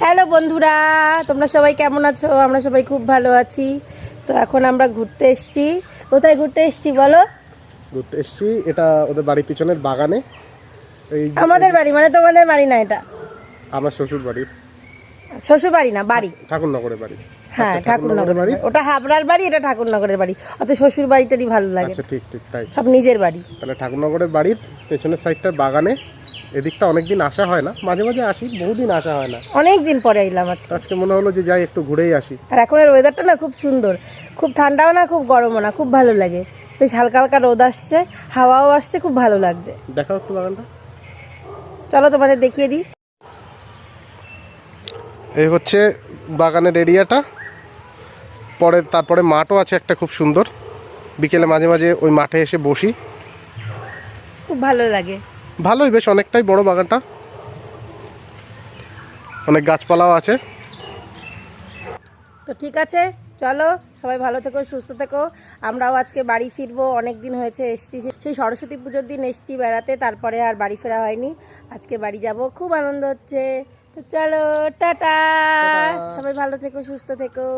Hello বন্ধুরা তোমরা সবাই কেমন আছো? আমরা সবাই খুব ভালো আছি। তো এখন আমরা ঘুরতে এসছি। কোথায় ঘুরতে এসছি বলো? ঘুরতে এসেছি এটা ওদের বাড়ির পিছনের বাগানে। আমাদের বাড়ি মানে তোমাদের বাড়ি না এটা? আমার শ্বশুর বাড়ির। শ্বশুর বাড়ি না বাড়ি? ঠাকুরনগরের বাড়ি। হ্যাঁ আচ্ছা, ঠাকুরনগরের বাড়ি বাড়ি। ওটা হাবড়ার বাড়ি এটা ঠাকুরনগরের বাড়ি। অত শ্বশুর বাড়িটারই ভালো লাগে। আচ্ছা ঠিক ঠিক তাই। সব নিজের বাড়ি। তাহলে ঠাকুরনগরের বাড়ির পেছনের সাইডটার বাগানে এদিকটা অনেকদিন আসা হয় না। মাঝে মাঝে আসি বহুদিন আসা হয় না। অনেক দিন পরে এলাম আজকে। আজকে মনে হলো যে যাই একটু ঘুরেই আসি। আর এখনের ওয়েদারটা না খুব সুন্দর। খুব ঠান্ডাও না খুব গরমও না খুব ভালো লাগে। বেশ হালকা হালকা রোদ আসছে হাওয়াও আসছে খুব ভালো লাগছে। দেখাও একটু বাগানটা। চলো তোমাদের দেখিয়ে দিই। এই হচ্ছে বাগানের এরিয়াটা। পরে তারপরে মাঠও আছে একটা খুব সুন্দর। বিকেলে মাঝে মাঝে ওই মাঠে এসে বসি। খুব ভালো লাগে। ভালোই বেশ অনেকটাই বড় বাগানটা। অনেক গাছপালাও আছে। তো ঠিক আছে চলো সবাই ভালো থেকো সুস্থ থেকো। আমরাও আজকে বাড়ি ফিরবো অনেক দিন হয়েছে এসছি। সেই সরস্বতী পুজোর দিন এসছি বেড়াতে তারপরে আর বাড়ি ফেরা হয়নি। আজকে বাড়ি যাব খুব আনন্দ হচ্ছে। তো চলো টাটা! সবাই ভালো থেকো সুস্থ থেকো।